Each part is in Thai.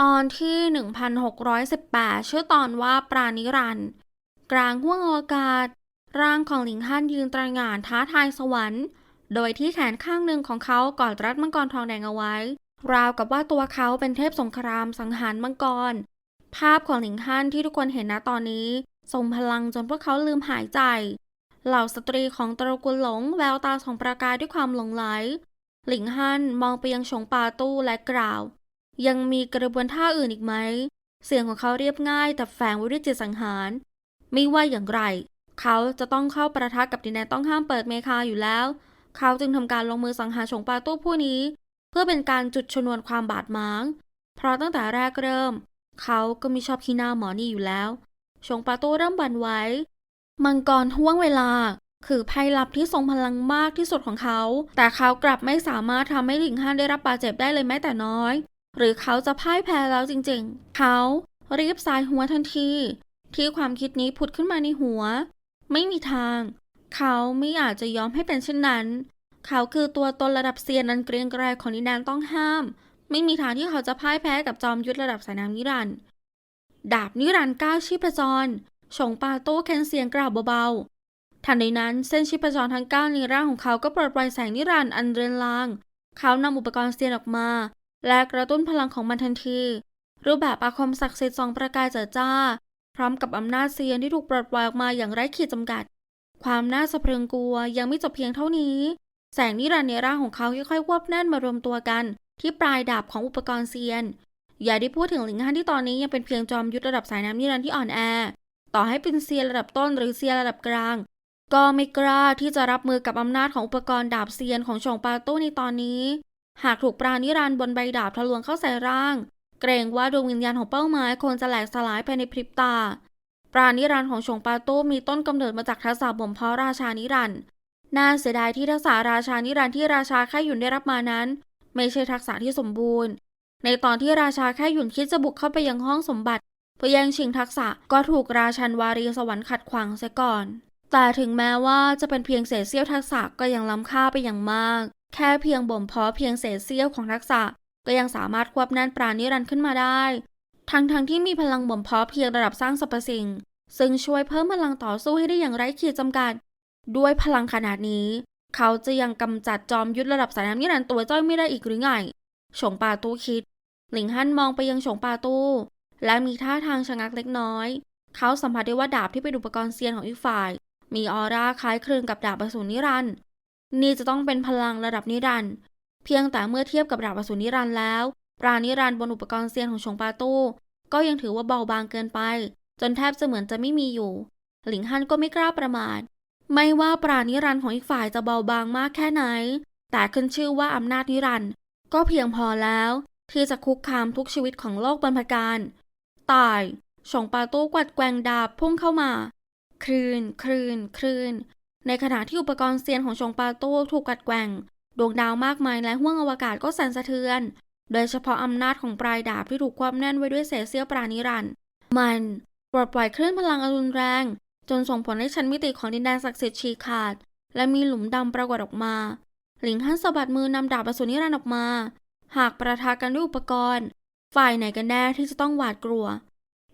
ตอนที่ 1618 ชื่อตอนว่าปรานิรันกลางห้วงอวกาศ ร่างของหลิงฮั่นยืนตระหง่านท้าทายสวรรค์ โดยที่แขนข้างหนึ่งของเขากอดรัดมังกรทองแดงเอาไว้ ราวกับว่าตัวเขาเป็นเทพสงครามสังหารมังกร ภาพของหลิงฮั่นที่ทุกคนเห็นณตอนนี้ทรงพลังจนพวกเขาลืมหายใจ เหล่าสตรีของตระกูลหลงแววตาส่องประกายด้วยความหลงไหล หลิงฮั่นมองไปยังชงปาตู้และกล่าว ยังมีกระบวนท่าอื่นอีกไหม เสียงของเขาเรียบง่ายแต่แฝงไว้ด้วยจิตสังหาร ไม่ว่าอย่างไร เขาจะต้องเข้าประทะกับดินแดนต้องห้ามเปิดเมคาอยู่แล้ว เขาจึงทำการลงมือสังหารชงปาตู้ผู้นี้ เพื่อเป็นการจุดชนวนความบาดหมาง เพราะตั้งแต่แรกเริ่ม เขาก็มีชอบขี้หน้าหมอนี่อยู่แล้วชงปาตู้เริ่มบันไว้มังกรห่วงเวลา คือภัยลับที่ทรงพลังมากที่สุดของเขา แต่เขากลับไม่สามารถทำให้หลิงฮั่นได้รับบาดเจ็บได้เลยแม้แต่น้อย หรือเขาจะพ่ายแพ้แล้วจริงๆ เขารีบสายหัวทันที ที่ความคิดนี้ผุดขึ้นมาในหัว ไม่มีทาง เขาไม่อาจจะยอมให้เป็นเช่นนั้น เขาคือตัวตนระดับเซียนนันเกรียงไกรของดินแดนต้องห้าม ไม่มีทางที่เขาจะพ่ายแพ้กับจอมยุทธระดับสายน้ำนิรันด์ดาบนิรันด์ก้าวชีพจรชงปาโต้เค้นเสียงกล่าวเบาๆ ทันใดนั้นเส้นชีพจรทั้งเก้าในร่างของเขาก็ปลดปล่อยแสงนิรันด์อันเรือนราง เขานำอุปกรณ์เซียนออกมา และกระตุ้นพลังของมันทันที รูปแบบอาคมศักดิ์สิทธิ์สองประกายเจิดจ้า พร้อมกับอำนาจเซียนที่ถูกปลดปล่อยออกมาอย่างไร้ขีดจำกัด ความน่าสะพรึงกลัวยังไม่จบเพียงเท่านี้ แสงนิรันดร์ในร่างของเขาค่อยๆควบแน่นมารวมตัวกัน ที่ปลายดาบของอุปกรณ์เซียน อย่าได้พูดถึงหลิงฮั่นที่ตอนนี้ยังเป็นเพียงจอมยุทธระดับสายน้ำนิรันดร์ที่อ่อนแอ ต่อให้เป็นเซียนระดับต้นหรือเซียนระดับกลาง ก็ไม่กล้าที่จะรับมือกับอำนาจของอุปกรณ์ดาบเซียนของชงปาตู้ในตอนนี้ หากถูกปราณิรันบนใบดาบทะลวงเข้าใส่ร่าง เกรงว่าดวงวิญญาณของเป้าหมายคงจะแหลกสลายภายในพริบตา ปราณิรันของชงปาโต้มีต้นกำเนิดมาจากทักษะบ่มเพาะราชานิรันด์น่าเสียดายที่ทักษะราชานิรันด์ที่ราชาแค่หยุนได้รับมานั้น ไม่ใช่ทักษะที่สมบูรณ์ ในตอนที่ราชาแค่หยุนคิดจะบุกเข้าไปยังห้องสมบัติเพื่อแย่งชิงทักษะก็ถูกราชันวารีสวรรค์ขัดขวางเสียก่อน แต่ถึงแม้ว่าจะเป็นเพียงเศษเสี้ยวทักษะก็ยังล้ำค่าไปอย่างมาก แค่เพียงบ่มเพาะเพียงเศษเสี้ยวของทักษะ ก็ยังสามารถควบแน่นปราณิรันดร์ขึ้นมาได้ ทั้งทั้งที่มีพลังบ่มเพาะเพียงระดับสร้างสรรพสิ่ง ซึ่งช่วยเพิ่มพลังต่อสู้ให้ได้อย่างไร้ขีดจำกัด ด้วยพลังขนาดนี้ เขาจะยังกำจัดจอมยุทธระดับสายน้ำนิรันดร์ตัวจ้อยไม่ได้อีกหรือไงฉงปาตู้คิด หลิงฮั่นมองไปยังฉงปาตู้และมีท่าทางชะงักเล็กน้อย เขาสัมผัสได้ว่าดาบที่เป็นอุปกรณ์เซียนของอีกฝ่าย มีออร่าคล้ายคลึงกับดาบอสูรนิรันดร์ นี่จะต้องเป็นพลังระดับนิรันด์เพียงแต่เมื่อเทียบกับดาบอสูรนิรันด์แล้ว ปรานิรันด์บนอุปกรณ์เซียนของชงปาตู้ ก็ยังถือว่าเบาบางเกินไป จนแทบจะเหมือนจะไม่มีอยู่ หลิงฮั่นก็ไม่กล้าประมาท ไม่ว่าปรานิรันด์ของอีกฝ่ายจะเบาบางมากแค่ไหน แต่ขึ้นชื่อว่าอำนาจนิรันด์ก็เพียงพอแล้ว ที่จะคุกคามทุกชีวิตของโลกบรรพการตายชงปาตู้กวัดแกว่งดาบพุ่งเข้ามา คลืนคลืนคลืน ในขณะที่อุปกรณ์เซียนของชงปาโต้ถูกกัดแกว่ง ดวงดาวมากมายและห้วงอวกาศก็สั่นสะเทือน โดยเฉพาะอำนาจของปลายดาบที่ถูกควบแน่นไว้ด้วยเศษเสี้ยวปรานิรันด์มันปลดปล่อยคลื่นพลังอรุณแรง จนส่งผลให้ชั้นมิติของดินแดนศักดิ์สิทธิ์ฉีกขาด และมีหลุมดำปรากฏออกมา หลิงฮั่นสะบัดมือนำดาบอสูรนิรันด์ออกมา หากประทะกันด้วยอุปกรณ์ ฝ่ายไหนกันแน่ที่จะต้องหวาดกลัว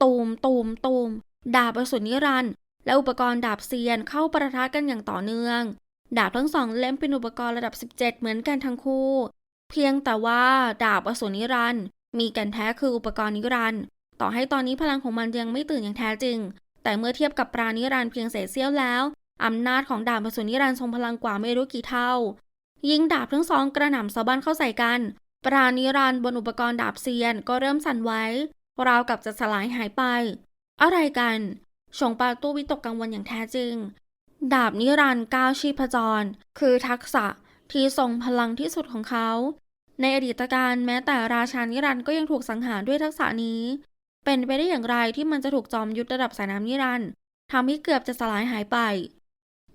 ตูมตูมตูมดาบอสูรนิรันด์ และอุปกรณ์ดาบเซียนเข้าประทะกันอย่างต่อเนื่อง ดาบทั้งสองเล่มเป็นอุปกรณ์ระดับ 17 เหมือนกันทั้งคู่ เพียงแต่ว่าดาบอสูรนิรันด์มีแก่นแท้คืออุปกรณ์นิรันด์ต่อให้ตอนนี้พลังของมันยังไม่ตื่นอย่างแท้จริง แต่เมื่อเทียบกับปรานิรันด์เพียงเศษเสี้ยวแล้วอำนาจของดาบอสูรนิรันด์ทรงพลังกว่าไม่รู้กี่เท่า ยิงดาบทั้งสองกระหน่ำสะบั้นเข้าใส่กัน ปรานิรันด์บนอุปกรณ์ดาบเซียนก็เริ่มสั่นไหวราวกับจะสลายหายไป อะไรกัน ชงปาตู้วิตกกังวลอย่างแท้จริง ดาบนิรันดร์ก้าวชีพจร คือทักษะที่ทรงพลังที่สุดของเขา ในอดีตการแม้แต่ราชานิรันดร์ก็ยังถูกสังหารด้วยทักษะนี้ เป็นไปได้อย่างไรที่มันจะถูกจอมยุทธระดับสายน้ำนิรันดร์ทำให้เกือบจะสลายหายไป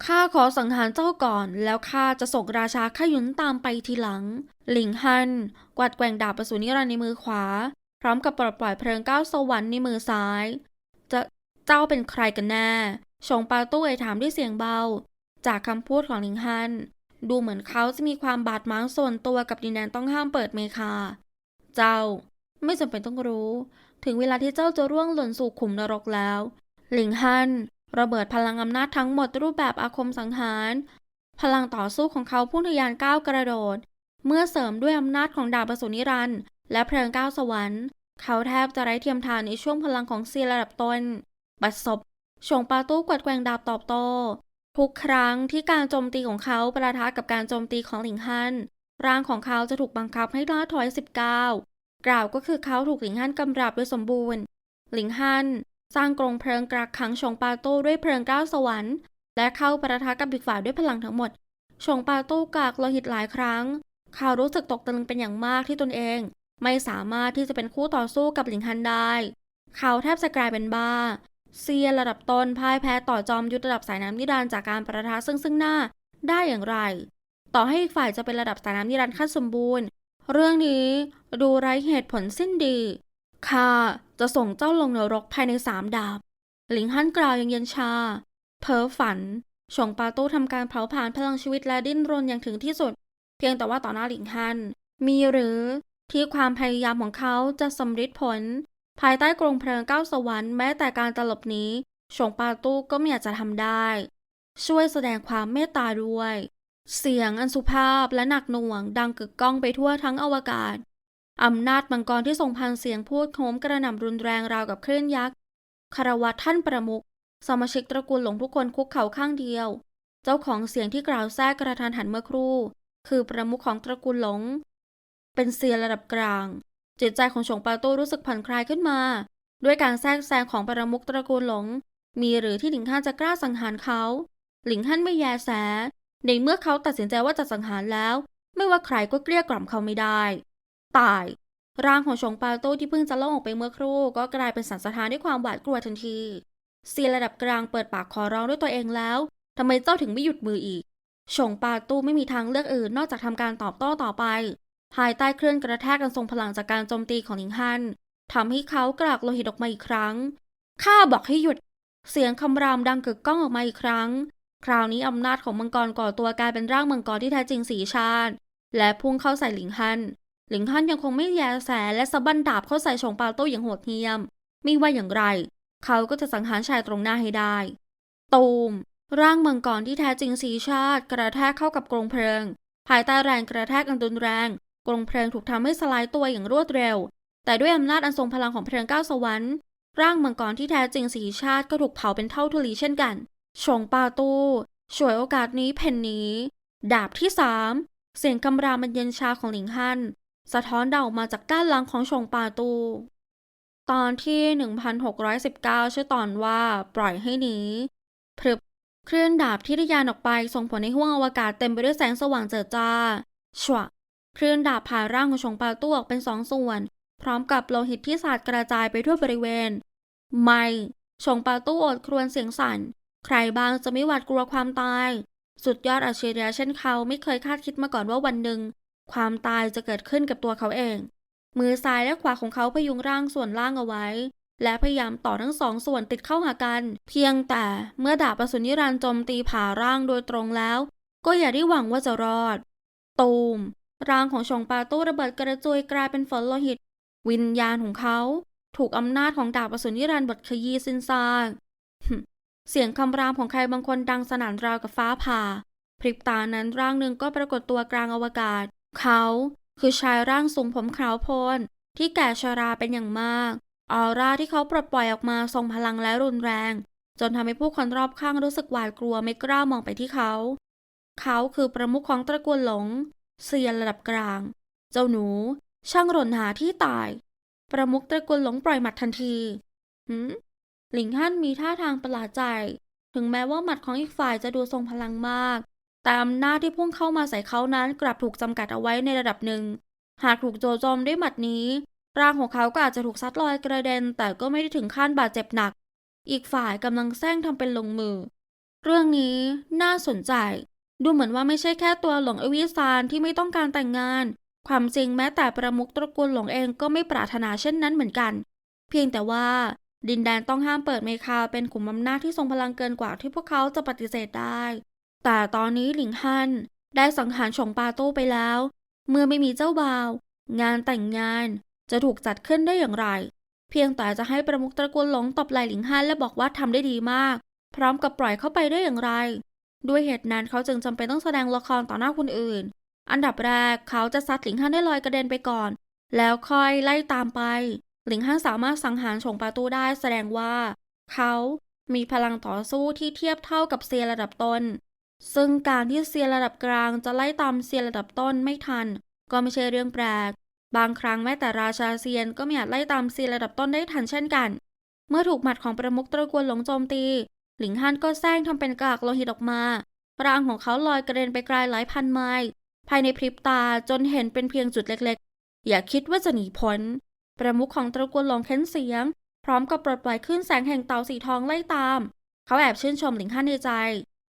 ข้าขอสังหารเจ้าก่อน แล้วข้าจะส่งราชาขายุนตามไปทีหลัง หลิงฮัน กวาดแกว่งดาบประสูนิรันดร์ในมือขวา พร้อมกับปลดปล่อยเพลิงก้าวสวรรค์ในมือซ้าย เจ้าเป็นใครกันแน่ชงปาตู้เอ่ยถามด้วยเสียงเบา จากคำพูดของหลิงฮัน ดูเหมือนเขาจะมีความบาดหมางส่วนตัวกับดินแดนต้องห้ามเปิดเมคา เจ้าไม่จำเป็นต้องรู้ ถึงเวลาที่เจ้าจะร่วงหล่นสู่ขุมนรกแล้วหลิงฮันระเบิดพลังอำนาจทั้งหมดรูปแบบอาคมสังหาร พลังต่อสู้ของเขาพุ่งทะยานก้าวกระโดด เมื่อเสริมด้วยอำนาจของดาบอสูนิรันต์และเพลิงก้าวสวรรค์ เขาแทบจะไร้เทียมทานในช่วงพลังของเซียนระดับต้น บัดซบชงปาตู้กวัดแกว่งดาบตอบโต้ทุกครั้งที่การโจมตีของเขาประทะกับการโจมตีของหลิงฮันร่างของเขาจะถูกบังคับให้ล่าถอย 19 กล่าวก็คือเขาถูกหลิงฮันกำราบโดยสมบูรณ์ หลิงฮันสร้างกรงเพลิงกรักขังชงปาตู้ด้วยเพลิงก้าวสวรรค์ และเข้าประทะกับอีกฝ่ายด้วยพลังทั้งหมด ชงปาตู้กากโลหิตหลายครั้ง เขารู้สึกตกตะลึงเป็นอย่างมากที่ตนเอง ไม่สามารถที่จะเป็นคู่ต่อสู้กับหลิงฮันได้ เขาแทบจะกลายเป็นบ้า เซียนระดับตนพ่ายแพ้ต่อจอมยุทธระดับสายน้ำนิรันดร์จากการประทะซึ่งซึ่งหน้าได้อย่างไร ต่อให้อีกฝ่ายจะเป็นระดับสายน้ำนิรันดร์ขั้นสมบูรณ์ เรื่องนี้ดูไร้เหตุผลสิ้นดีข้าจะส่งเจ้าลงนรกภายในสามดาบ หลิงฮั่นกล่าวอย่างเย็นชา เพ้อฝันชงปาตู้ทำการเผาผลาญพลังชีวิตและดิ้นรนอย่างถึงที่สุด เพียงแต่ว่าต่อหน้าหลิงฮั่นมีหรือที่ความพยายามของเขาจะสำเร็จผล ภายใต้กรงเพลิงเก้าสวรรค์แม้แต่การตลบนี้ชงปาตู้ก็ไม่อยาจจะทำได้ ช่วยแสดงความเมตตาด้วย เสียงอันสุภาพและหนักหน่วงดังกึกก้องไปทั่วทั้งอวกาศอำนาจมังกรที่ทรงพันเสียงพูดโหมกระหน่ำรุนแรงราวกับคลื่นยักษ์คารวะท่านประมุขสมาชิกตระกูลหลงทุกคนคุกเข่าข้างเดียว เจ้าของเสียงที่กล่าวแทรกกระทันหันเมื่อครู่ คือประมุขของตระกูลหลง เป็นเซียระดับกลาง จิตใจของชงปาโต้รู้สึกผ่อนคลายขึ้นมา ด้วยการแทรกแซงของปรมุขตระกูลหลง มีหรือที่หลิงฮั่นจะกล้าสังหารเขา หลิงฮั่นไม่แยแส ในเมื่อเขาตัดสินใจว่าจะสังหารแล้ว ไม่ว่าใครก็เกลี้ยกล่อมเขาไม่ได้ ตาย ร่างของชงปาโต้ที่เพิ่งจะล่องออกไปเมื่อครู่ ก็กลายเป็นสันสะท้านด้วยความหวาดกลัวทันทีเซียระดับกลางเปิดปากขอร้องด้วยตัวเองแล้วทำไมเจ้าถึงไม่หยุดมืออีกชงปาตู้ไม่มีทางเลือกอื่นนอกจากทำการตอบโต้ต่อไป ภายใต้เคลื่อนกระแทกกันทรงพลังจากการโจมตีของหลิงฮันทำให้เขากรากโลหิตออกมาอีกครั้ง ข้าบอกให้หยุด เสียงคำรามดังกึกก้องออกมาอีกครั้ง คราวนี้อำนาจของมังกรก่อตัวกลายเป็นร่างมังกรที่แท้จริงสีชาติ และพุ่งเข้าใส่หลิงฮัน หลิงฮันยังคงไม่แยแสและสะบั้นดาบเข้าใส่ชงปาโต้อย่างโหดเหี้ยม ไม่ว่าอย่างไร เขาก็จะสังหารชายตรงหน้าให้ได้ ตูม ร่างมังกรที่แท้จริงสีชาติ กระแทกเข้ากับกรงเพลิง ภายใต้แรงกระแทกอันรุนแรง กรงเพลิงถูกทำให้สลายตัวอย่างรวดเร็ว แต่ด้วยอำนาจอันทรงพลังของเพลิงเก้าสวรรค์ร่างมังกรที่แท้จริงสีชาติก็ถูกเผาเป็นเท่าทุลีเช่นกัน ชงปาตู้ฉวยโอกาสนี้เพนนี้ ดาบที่สามเสียงคำรามันเย็นชาของหลิงฮั่นสะท้อนเดาออกมาจากด้านหลังของชงปาตู ตอนที่ 1619 ชื่อตอนว่าปล่อยให้หนีพรึบเคลื่อนดาบที่ทะยานออกไปส่งผลให้ห้วงอวกาศเต็มไปด้วยแสงสว่างเจิดจ้าชวะ คลื่อนดาบผ่าร่างของชงปาตู้ออกเป็นสองส่วน พร้อมกับโลหิตที่สาดกระจายไปทั่วบริเวณ ไม่ชงปาตู้อดครวญเสียงสั่น ใครบางจะไม่หวาดกลัวความตาย สุดยอดอาชีพเช่นเขาไม่เคยคาดคิดมาก่อนว่าวันหนึ่ง ความตายจะเกิดขึ้นกับตัวเขาเอง มือซ้ายและขวาของเขาพยุงร่างส่วนล่างเอาไว้ และพยายามต่อทั้งสองส่วนติดเข้าหากัน เพียงแต่เมื่อดาบประสุนิรันจมตีผ่าร่างโดยตรงแล้ว ก็อย่าได้หวังว่าจะรอด ตูม ร่างของชงปาตู้ระเบิดกระจุยกลายเป็นฝนโลหิต วิญญาณของเขา ถูกอำนาจของดาบประสุนิรันต์บดขยี้สิ้นซากเสียงคำรามของใครบางคนดังสนั่นราวกับฟ้าผ่า พริบตานั้นร่างหนึ่งก็ปรากฏตัวกลางอวกาศ เขาคือชายร่างสูงผมขาวโพลนที่แก่ชราเป็นอย่างมาก ออร่าที่เขาปลดปล่อยออกมาทรงพลังและรุนแรง จนทำให้ผู้คนรอบข้างรู้สึกหวาดกลัวไม่กล้ามองไปที่เขา เขาคือประมุขของตระกูลหลง เซียนระดับกลาง เจ้าหนู ช่างหล่นหาที่ตาย ประมุขตระกูลหลงปล่อยหมัดทันทีหืมหลิงฮั่นมีท่าทางประหลาดใจ ถึงแม้ว่าหมัดของอีกฝ่ายจะดูทรงพลังมาก แต่อำนาจที่พุ่งเข้ามาใส่เขานั้นกลับถูกจำกัดเอาไว้ในระดับหนึ่ง หากถูกโจโจมด้วยหมัดนี้ ร่างของเขาก็อาจจะถูกซัดลอยกระเด็น แต่ก็ไม่ได้ถึงขั้นบาดเจ็บหนัก อีกฝ่ายกำลังแซงทำเป็นลงมือ เรื่องนี้น่าสนใจ ดูเหมือนว่าไม่ใช่แค่ตัวหลงอวิซานที่ไม่ต้องการแต่งงาน ความจริงแม้แต่ประมุขตระกูลหลงเองก็ไม่ปรารถนาเช่นนั้นเหมือนกัน เพียงแต่ว่า ดินแดนต้องห้ามเปิดเมคาเป็นขุมอำนาจที่ทรงพลังเกินกว่าที่พวกเขาจะปฏิเสธได้ แต่ตอนนี้หลิงฮันได้สังหารฉงปาโต้ไปแล้ว เมื่อไม่มีเจ้าบ่าว งานแต่งงาน จะถูกจัดขึ้นได้อย่างไร เพียงแต่จะให้ประมุขตระกูลหลงตบไหลหลิงฮั่นและบอกว่าทำได้ดีมาก พร้อมกับปล่อยเข้าไปได้อย่างไร ด้วยเหตุนั้นเขาจึงจำเป็นต้องแสดงละครต่อหน้าคนอื่น อันดับแรกเขาจะซัดหลิงฮั่นได้ลอยกระเด็นไปก่อน แล้วค่อยไล่ตามไป หลิงฮั่นสามารถสังหารฉงปาตู้ได้แสดงว่า เขามีพลังต่อสู้ที่เทียบเท่ากับเซียระดับต้น ซึ่งการที่เซียระดับกลางจะไล่ตามเซียระดับต้นไม่ทัน ก็ไม่ใช่เรื่องแปลก บางครั้งแม้แต่ราชาเซียนก็ไม่อาจไล่ตามเซียระดับต้นได้ทันเช่นกัน เมื่อถูกหมัดของประมุขตระกูลหลงโจมตี หลิงฮั่นก็แซงทำเป็นกากโลหิตออกมาร่างของเขาลอยกระเด็นไปไกลหลายพันไมล์ภายในพริบตาจนเห็นเป็นเพียงจุดเล็กๆ อย่าคิดว่าจะหนีพ้น ประมุขของตระกูลหลงเค้นเสียง พร้อมกับปลดปล่อยขึ้นแสงแห่งเตาสีทองไล่ตาม เขาแอบชื่นชมหลิงฮั่นในใจ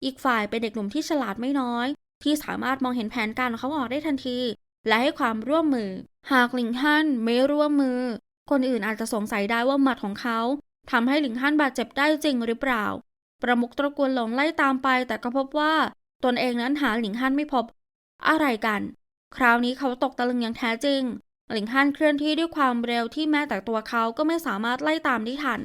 อีกฝ่ายเป็นเด็กหนุ่มที่ฉลาดไม่น้อย ที่สามารถมองเห็นแผนการของเขาออกได้ทันที และให้ความร่วมมือ หากหลิงฮั่นไม่ร่วมมือ คนอื่นอาจจะสงสัยได้ว่าหมัดของเขาทำให้หลิงฮั่นบาดเจ็บได้จริงหรือเปล่า ประมุขตระกูลหลงไล่ตามไป แต่ก็พบว่าตนเองนั้นหาหลิงฮั่นไม่พบ อะไรกัน คราวนี้เขาตกตะลึงอย่างแท้จริง หลิงฮั่นเคลื่อนที่ด้วยความเร็วที่แม้แต่ตัวเขาก็ไม่สามารถไล่ตามได้ทัน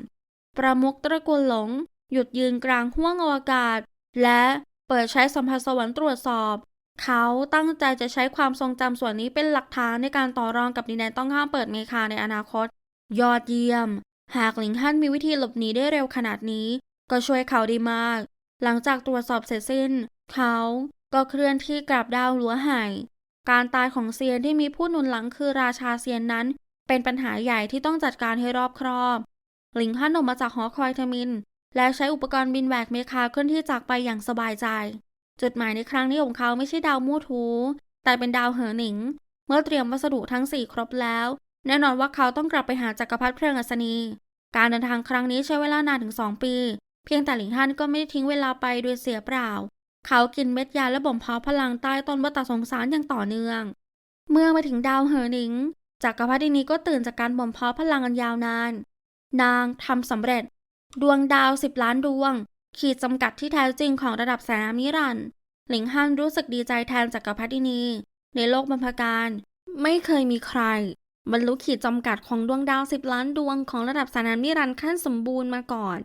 ประมุขตระกูลหลง หยุดยืนกลางห้วงอวกาศ และเปิดใช้สัมผัสสวรรค์ตรวจสอบ เขาตั้งใจจะใช้ความทรงจำส่วนนี้เป็นหลักฐานในการต่อรองกับดินแดนต้องห้ามเปิดเมคาในอนาคต ยอดเยี่ยม หากหลิงฮั่นมีวิธีหลบหนีได้เร็วขนาดนี้ ก็ช่วยเขาด้มาก หลังจากตรวจสอบเสร็จสิ้น เขาก็เคลื่อนที่กลับดาวหลัวไห่การตายของเซียนที่มีผู้หนุนหลังคือราชาเซียนนั้น เป็นปัญหาใหญ่ที่ต้องจัดการให้รอบครอบ หลิงฮั่นออกมาจากหอคอยเทมิน และใช้อุปกรณ์บินแหวกเมคาเคลื่อนที่จากไปอย่างสบายใจ จุดหมายในครั้งนี้ของเขาไม่ใช่ดาวมู่ทู แต่เป็นดาวเหอหนิง เมื่อเตรียมวัสดุทั้ง 4 ครบแล้ว แน่นอนว่าเขาต้องกลับไปหาจักรพรรดิเพลิงอัศนี การเดินทางครั้งนี้ใช้เวลานานถึง 2 ปี เพียงแต่หลิงฮั่นก็ไม่ได้ทิ้งเวลาไปโดยเสียเปล่า เขากินเม็ดยาและบ่มเพาะพลังใต้ต้นวัตสงสารอย่างต่อเนื่อง เมื่อมาถึงดาวเหอหนิงจักรพรรดินี้ก็ตื่นจากการบ่มเพาะพลังอันยาวนาน นางทำสำเร็จ ดวงดาวสิบล้านดวง ขีดจำกัดที่แท้จริงของระดับแสงน้ำนิรันดร์หลิงฮั่นรู้สึกดีใจแทนจักรพรรดินีในโลกบรรพการ ไม่เคยมีใคร บรรลุขีดจำกัดของดวงดาวสิบล้านดวงของระดับแสงน้ำนิรันดร์ขั้นสมบูรณ์มาก่อน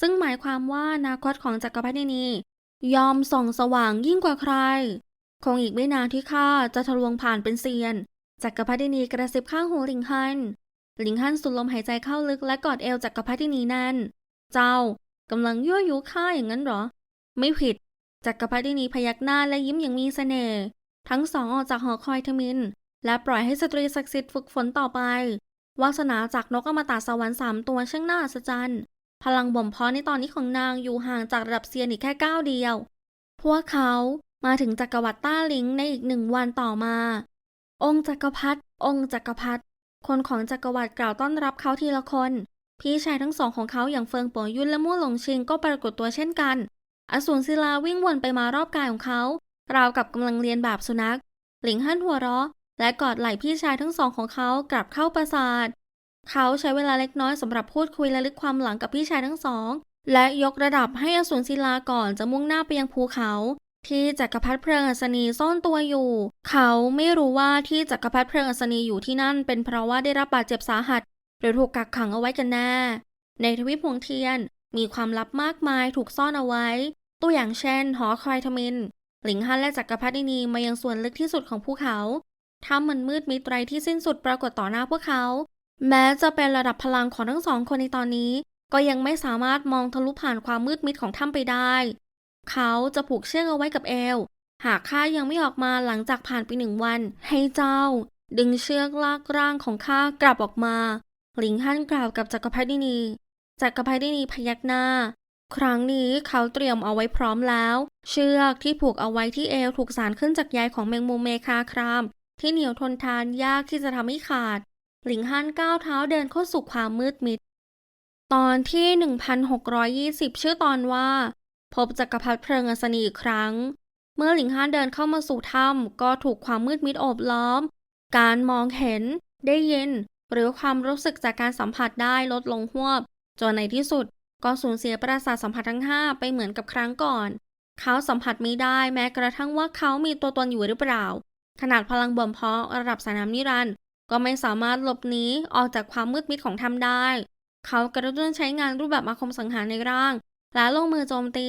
ซึ่งหมายความว่าอนาคตของจักรพรรดินียอมส่องสว่างยิ่งกว่าใคร คงอีกไม่นานที่ข้าจะทะลวงผ่านเป็นเซียน จักรพรรดินีกระซิบข้างหูหลิงฮันหลิงฮันสูดลมหายใจเข้าลึกและกอดเอวจักรพรรดินีแน่น เจ้ากำลังยั่วยุข้าอย่างนั้นหรอ ไม่ผิด จักรพรรดินีพยักหน้าและยิ้มอย่างมีเสน่ห์ ทั้งสองออกจากหอคอยทมิน และปล่อยให้สตรีศักดิ์สิทธิ์ฝึกฝนต่อไป วาสนาจากนกอมตะสวรรค์สามตัวช่างน่าอัศจรรย์ พลังบ่มเพาะในตอนนี้ของนางอยู่ห่างจากระดับเซียนอีกแค่ก้าวเดียว พวกเขามาถึงจักรวรรดิต้าหลิงในอีกหนึ่งวันต่อมา องค์จักรพรรดิองค์จักรพรรดิคนของจักรวรรดิกล่าวต้อนรับเขาทีละคน พี่ชายทั้งสองของเขาอย่างเฟิงปัวยุนและมู่หลงชิงก็ปรากฏตัวเช่นกัน อสูรศิลาวิ่งวนไปมารอบกายของเขา ราวกับกำลังเรียนแบบสุนัข หลิงฮั่นหัวเราะ และกอดไหล่พี่ชายทั้งสองของเขากลับเข้าปราสาท เขาใช้เวลาเล็กน้อยสำหรับพูดคุยและลึกความหลังกับพี่ชายทั้งสอง และยกระดับให้อสูรศิลาก่อนจะมุ่งหน้าไปยังภูเขา ที่จักรพรรดิเพลิงอัศนีซ่อนตัวอยู่ เขาไม่รู้ว่าที่จักรพรรดิเพลิงอัศนีอยู่ที่นั่น เป็นเพราะว่าได้รับบาดเจ็บสาหัส หรือถูกกักขังเอาไว้กันแน่ ในทวิปพวงเทียนมีความลับมากมายถูกซ่อนเอาไว้ ตัวอย่างเช่น หอคอยทมิน หลิงฮันและจักรพรรดินีมายังส่วนลึกที่สุดของภูเขาถ้ำมันมืดมิดไรที่สิ้นสุดปรากฏต่อหน้าพวกเขา แม้จะเป็นระดับพลังของทั้งสองคนในตอนนี้ ก็ยังไม่สามารถมองทะลุผ่านความมืดมิดของถ้ำไปได้ เขาจะผูกเชือกเอาไว้กับเอว หากข้ายังไม่ออกมาหลังจากผ่านไปหนึ่งวัน ให้เจ้า ดึงเชือกลากร่างของข้ากลับออกมา หลิงฮั่นกล่าวกับจักรพรรดินี จักรพรรดินีพยักหน้า ครั้งนี้เขาเตรียมเอาไว้พร้อมแล้ว เชือกที่ผูกเอาไว้ที่เอวถูกสานขึ้นจากใยของแมงมุมเมคาคราม ที่เหนียวทนทานยากที่จะทำให้ขาด หลิงฮั่นก้าวเท้าเดินเข้าสู่ความมืดมิด ตอนที่ 1620 ชื่อตอนว่า พบจักรพรรดิเพลิงอัศนีอีกครั้ง เมื่อหลิงฮั่นเดินเข้ามาสู่ถ้ำก็ถูกความมืดมิดโอบล้อม การมองเห็น ได้ยิน หรือความรู้สึกจากการสัมผัสได้ลดลงหวบ จนในที่สุดก็สูญเสียประสาทสัมผัสทั้ง 5 ไปเหมือนกับครั้งก่อน เขาสัมผัสไม่ได้แม้กระทั่งว่าเขามีตัวตนอยู่หรือเปล่า ขนาดพลังบ่มเพาะระดับสน้ำนิรันด์ ก็ไม่สามารถหลบหนีออกจากความมืดมิดของถ้ำได้ เขากระตุ้นใช้งานรูปแบบอาคมสังหารในร่าง และลงมือโจมตี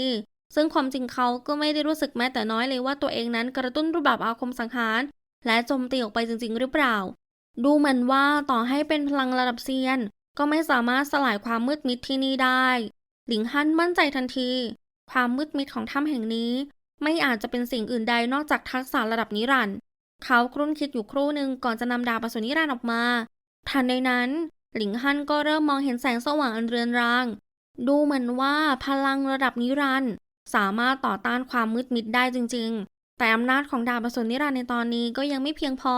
ซึ่งความจริงเขาก็ไม่ได้รู้สึกแม้แต่น้อยเลยว่าตัวเองนั้นกระตุ้นรูปแบบอาคมสังหาร และโจมตีออกไปจริง ๆ หรือเปล่า ดูเหมือนว่าต่อให้เป็นพลังระดับเซียน ก็ไม่สามารถสลายความมืดมิดที่นี่ได้ หลิงฮั่นมั่นใจทันที ความมืดมิดของถ้ำแห่งนี้ ไม่อาจจะเป็นสิ่งอื่นใดนอกจากทักษะระดับนิรันดร์ เขาครุ่นคิดอยู่ครู่หนึ่งก่อนจะนำดาบอสูรนิรันต์ออกมา ทันใดนั้น หลิงฮั่นก็เริ่มมองเห็นแสงสว่างอันเรือนราง ดูเหมือนว่าพลังระดับนิรันด์สามารถต่อต้านความมืดมิดได้จริง ๆ แต่อำนาจของดาบอสูรนิรันต์ในตอนนี้ก็ยังไม่เพียงพอ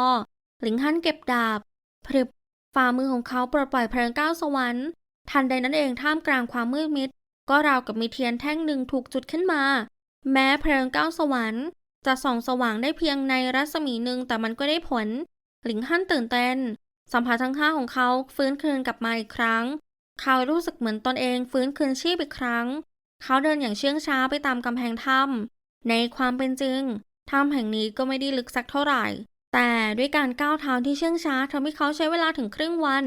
หลิงฮั่นเก็บดาบพรึบฝ่ามือของเขาปลดปล่อยเพลิงก้าวสวรรค์ ทันใดนั้นเองท่ามกลางความมืดมิด ก็ราวกับมีเทียนแท่งหนึ่งถูกจุดขึ้นมา แม้เพลิงก้าวสวรรค์ จะส่องสว่างได้เพียงในรัศมีหนึ่งแต่มันก็ได้ผล หลิงฮั่นตื่นเต้น สัมผัสทั้งห้าของเขาฟื้นคืนกลับมาอีกครั้ง เขารู้สึกเหมือนตนเองฟื้นคืนชีพอีกครั้ง เขาเดินอย่างเชื่องช้าไปตามกำแพงถ้ำในความเป็นจริงถ้ำแห่งนี้ก็ไม่ได้ลึกสักเท่าไหร่ แต่ด้วยการก้าวเท้าที่เชื่องช้าทำให้เขาใช้เวลาถึงครึ่งวัน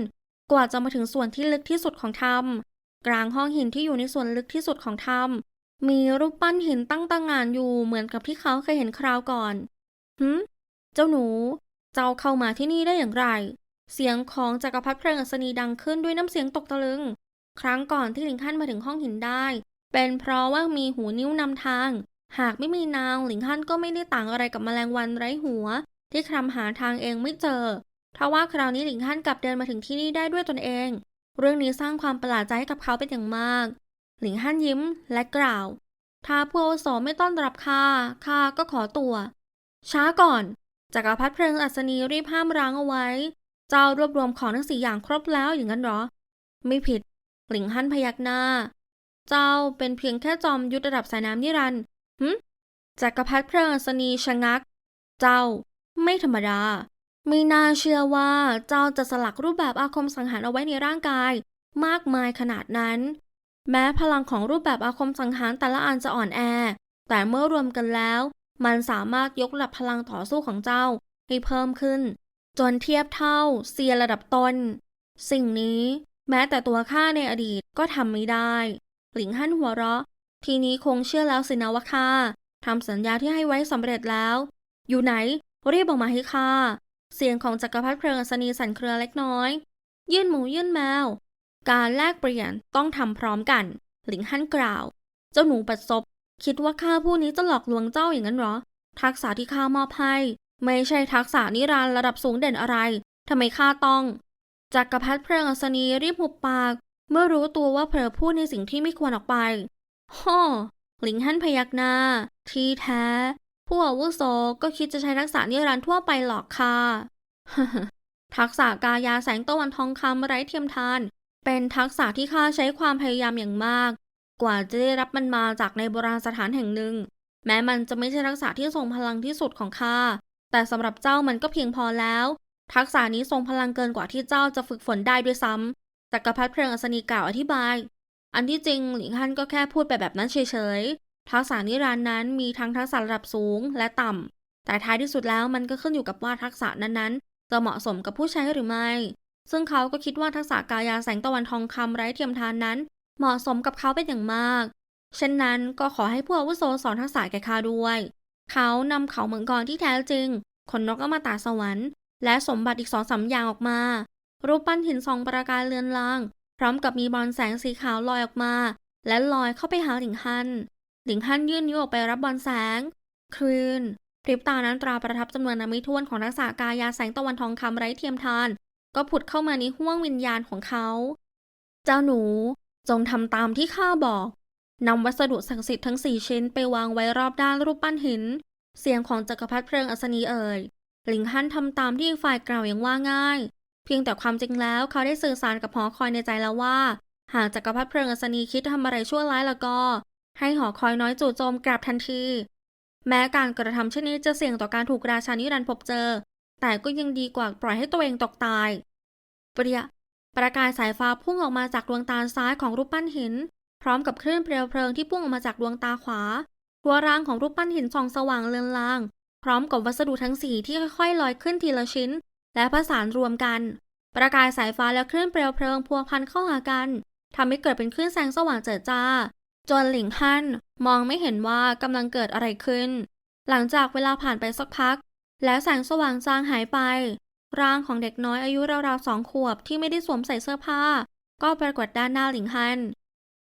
กว่าจะมาถึงส่วนที่ลึกที่สุดของถ้ำกลางห้องหินที่อยู่ในส่วนลึกที่สุดของถ้ำ มีรูปปั้นหินตั้งต่างานอยู่เหมือนกับที่เขาเคยเห็นคราวก่อนหืมเจ้าหนู เจ้าเข้ามาที่นี่ได้อย่างไร เสียงของจักรพรรดิเพลิงอัศนีดังขึ้นด้วยน้ำเสียงตกตะลึง ครั้งก่อนที่หลิงฮั่นมาถึงห้องหินได้ เป็นเพราะว่ามีหูนิ้วนำทาง หากไม่มีนางหลิงฮั่นก็ไม่ได้ต่างอะไรกับแมลงวันไร้หัว ที่คลำหาทางเองไม่เจอทว่าคราวนี้หลิงฮั่นกลับเดินมาถึงที่นี่ได้ด้วยตนเอง เรื่องนี้สร้างความประหลาดใจให้กับเขาเป็นอย่างมาก หลิงฮั่นยิ้มและกล่าว ถ้าผู้อาวุโสไม่ต้อนรับข้าข้าก็ขอตัว ช้าก่อนจักรพรรดิเพลิงอัศนีรีบห้ามร้างเอาไว้ เจ้ารวบรวมของทั้งสี่อย่างครบแล้วอย่างนั้นหรอ ไม่ผิด หลิงฮั่นพยักหน้า เจ้าเป็นเพียงแค่จอมยุทธระดับสายน้ำนิรันด์หึจักรพรรดิเพลิงอัศนีชะงัก เจ้าไม่ธรรมดา ไม่น่าเชื่อว่าเจ้าจะสลักรูปแบบอาคมสังหารเอาไว้ในร่างกาย มากมายขนาดนั้น แม้พลังของรูปแบบอาคมสังหารแต่ละอันจะอ่อนแอ แต่เมื่อรวมกันแล้ว มันสามารถยกระดับพลังต่อสู้ของเจ้าให้เพิ่มขึ้น จนเทียบเท่าเซียระดับต้นสิ่งนี้ แม้แต่ตัวข้าในอดีตก็ทำไม่ได้ หลิงฮั่นหัวเราะ ทีนี้คงเชื่อแล้วสินะว่าข้าทำสัญญาที่ให้ไว้สำเร็จแล้ว อยู่ไหนรีบออกมาให้ข้าเสียงของจักรพรรดิเพลิงอัศนีสั่นเครือเล็กน้อย ยื่นหมูยื่นแมว การแลกเปลี่ยนต้องทำพร้อมกัน หลิงฮั่นกล่าว เจ้าหนูปัดซบคิดว่าข้าผู้นี้จะหลอกลวงเจ้าอย่างนั้นหรอ ทักษะที่ข้ามอบให้ไม่ใช่ทักษะนิรันดร์ระดับสูงเด่นอะไรทำไมข้าต้องจักรพรรดิเพลิงอัศนีรีบหุบปาก เมื่อรู้ตัวว่าเผลอพูดในสิ่งที่ไม่ควรออกไปฮ่อหลิงฮั่นพยักหน้า ที่แท้ ผู้อาวุโสก็คิดจะใช้ทักษะนิรันดร์ทั่วไปหรอกค่ะทักษะกายาแสงตะวันทองคำไร้เทียมทาน เป็นทักษะที่ข้าใช้ความพยายามอย่างมาก กว่าจะได้รับมันมาจากในโบราณสถานแห่งหนึ่ง แม้มันจะไม่ใช่ทักษะที่ทรงพลังที่สุดของข้าแต่สำหรับเจ้ามันก็เพียงพอแล้ว ทักษะนี้ทรงพลังเกินกว่าที่เจ้าจะฝึกฝนได้ด้วยซ้ำจักรพรรดิเพลิงอัศนีกล่าวอธิบาย อันที่จริงหลิงฮั่นก็แค่พูดไปแบบนั้นเฉยๆทักษะนิรันดร์นั้นมีทั้งทักษะระดับสูงและต่ำแต่ท้ายที่สุดแล้วมันก็ขึ้นอยู่กับว่าทักษะนั้นๆจะเหมาะสมกับผู้ใช้หรือไม่ ซึ่งเขาก็คิดว่าทักษะกายาแสงตะวันทองคำไร้เทียมทานนั้น เหมาะสมกับเขาเป็นอย่างมาก เช่นนั้นก็ขอให้ผู้อาวุโสสอนทักษะแก่ข้าด้วย เขานำเขาเหมืองกรที่แท้จริง ขนนกอมตะสวรรค์ และสมบัติอีกสองสามอย่างออกมา รูปปั้นหินทรงประกายเลือนลาง พร้อมกับมีบอลแสงสีขาวลอยออกมา และลอยเข้าไปหาหลิงฮัน หลิงฮันยื่นนิ้วออกไปรับบอลแสง คลื่นพริบตานั้นตราประทับจำนวนนามิท้วนของทักษะกายาแสงตะวันทองคำไร้เทียมทาน ก็ผุดเข้ามาในห้วงวิญญาณของเขา เจ้าหนูจงทำตามที่ข้าบอกนำวัสดุศักดิ์สิทธิ์ทั้งสี่ชิ้นไปวางไว้รอบด้านรูปปั้นหิน เสียงของจักรพรรดิเพลิงอัศนีเอ่ยหลิงฮั่นทำตามที่อีกฝ่ายกล่าวอย่างว่าง่าย เพียงแต่ความจริงแล้วเขาได้สื่อสารกับหอคอยในใจแล้วว่า หากจักรพรรดิเพลิงอัศนีคิดทำอะไรชั่วร้ายแล้วก็ ให้หอคอยน้อยจู่โจมกลับทันที แม้การกระทำเช่นนี้จะเสี่ยงต่อการถูกราชานิรันดร์พบเจอ แต่ก็ยังดีกว่าปล่อยให้ตัวเองตกตาย เปรียประกายสายฟ้าพุ่งออกมาจากดวงตาซ้ายของรูปปั้นหิน พร้อมกับคลื่นเปลวเพลิงที่พุ่งออกมาจากดวงตาขวาตัวร่างของรูปปั้นหินส่องสว่างเลือนลาง พร้อมกับวัสดุทั้งสี่ที่ค่อยๆ ลอยขึ้นทีละชิ้น และประสานรวมกัน ประกายสายฟ้าและคลื่นเปลวเพลิงพัวพันเข้าหากันทำให้เกิดเป็นคลื่นแสงสว่างเจิดจ้า จนหลิงฮั่นมองไม่เห็นว่ากำลังเกิดอะไรขึ้น หลังจากเวลาผ่านไปสักพัก และแสงสว่างจางหายไป ร่างของเด็กน้อยอายุราวๆสองขวบที่ไม่ได้สวมใส่เสื้อผ้า ก็ปรากฏด้านหน้าหลิงฮั่น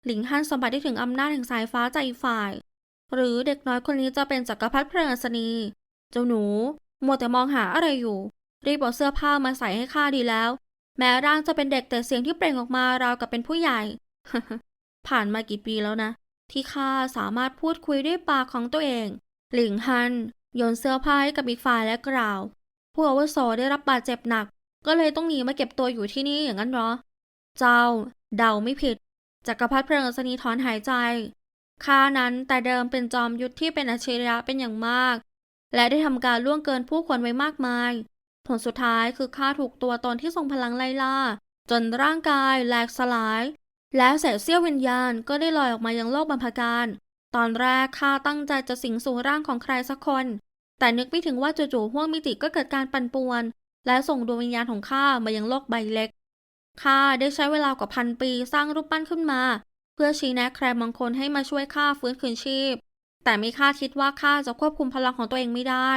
หลิงฮั่นสัมผัสได้ถึงอำนาจแห่งสายฟ้าจากอีกฝ่าย หรือเด็กน้อยคนนี้จะเป็นจักรพรรดิเพลิงอัศนีเจ้าหนูมัวแต่มองหาอะไรอยู่ รีบเอาเสื้อผ้ามาใส่ให้ข้าดีแล้ว แม้ร่างจะเป็นเด็กแต่เสียงที่เปล่งออกมาราวกับเป็นผู้ใหญ่ ผ่านมากี่ปีแล้วนะ ที่ข้าสามารถพูดคุยด้วยปากของตัวเอง หลิงฮัน โยนเสื้อผ้าให้กับอีกฝ่ายและกล่าว ผู้อาวุโสได้รับบาดเจ็บหนัก ก็เลยต้องหนีมาเก็บตัวอยู่ที่นี่อย่างนั้นเหรอ เจ้า เดาไม่ผิดจักรพรรดิเพลิงอัศนีถอนหายใจข้านั้นแต่เดิมเป็นจอมยุทธที่เป็นอัจฉริยะเป็นอย่างมาก และได้ทำการล่วงเกินผู้คนไว้มากมาย ผลสุดท้ายคือข้าถูกตัวตนที่ทรงพลังไล่ล่า จนร่างกายแหลกสลาย แล้วเศษเสี้ยววิญญาณก็ได้ลอยออกมายังโลกบรรพการ ตอนแรกข้าตั้งใจจะสิงสู่ร่างของใครสักคน แต่นึกไม่ถึงว่าจู่ๆห้วงมิติก็เกิดการปั่นป่วน และส่งดวงวิญญาณของข้ามายังโลกใบเล็กข้าได้ใช้เวลากว่าพันปีสร้างรูปปั้นขึ้นมา เพื่อชี้แนะใครบางคนให้มาช่วยข้าฟื้นคืนชีพ แต่ไม่คาดคิดว่าข้าจะควบคุมพลังของตัวเองไม่ได้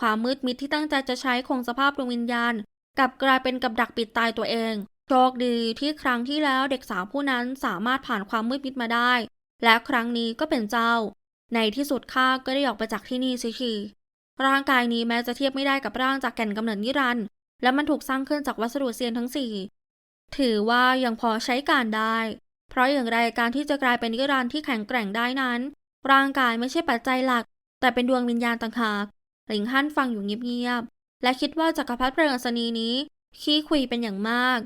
ความมืดมิดที่ตั้งใจจะใช้คงสภาพดวงวิญญาณกลับกลายเป็นกับดักปิดตายตัวเอง โชคดีที่ครั้งที่แล้วเด็กสาวผู้นั้นสามารถผ่านความมืดมิดมาได้ และครั้งนี้ก็เป็นเจ้า ในที่สุดข้าก็ได้ออกไปจากที่นี่สิทีร่างกายนี้แม้จะเทียบไม่ได้กับร่างจากแก่นกำเนิดนิรันด์และมันถูกสร้างขึ้นจากวัสดุเซียนทั้งสี่ถือว่ายังพอใช้การได้ เพราะอย่างไรการที่จะกลายเป็นนิรันดร์ที่แข็งแกร่งได้นั้น ร่างกายไม่ใช่ปัจจัยหลัก แต่เป็นดวงวิญญาณต่างหากหลิงฮั่นฟังอยู่เงียบๆและคิดว่าจักรพรรดิเพลงอัศนีนี้ขี้คุยเป็นอย่างมาก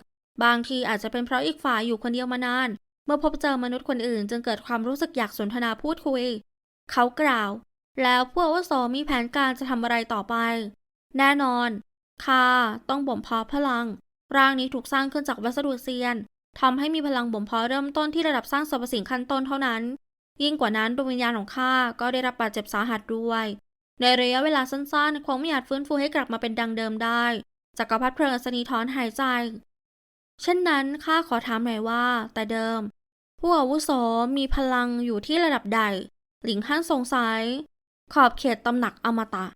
บางทีอาจจะเป็นเพราะอีกฝ่ายอยู่คนเดียวมานาน เมื่อพบเจอมนุษย์คนอื่น จึงเกิดความรู้สึกอยากสนทนาพูดคุย เขากล่าว แล้วพวกอาวุโสมีแผนการจะทำอะไรต่อไป แน่นอนข้าต้องบ่มเพาะพลัง ร่างนี้ถูกสร้างขึ้นจากวัสดุเซียนทำให้มีพลังบ่มเพาะเริ่มต้นที่ระดับสร้างสรรพสิ่งขั้นต้นเท่านั้น ยิ่งกว่านั้นดวงวิญญาณของข้าก็ได้รับบาดเจ็บสาหัสด้วย ในระยะเวลาสั้นๆ คงไม่อาจฟื้นฟูให้กลับมาเป็นดังเดิมได้จักรพรรดิเพลิงอัศนีถอนหายใจ เช่นนั้นข้าขอถามหน่อยว่า แต่เดิม ผู้อาวุโสมีพลังอยู่ที่ระดับใด หลิงฮั่นสงสัย ขอบเขตตำหนักอมตะ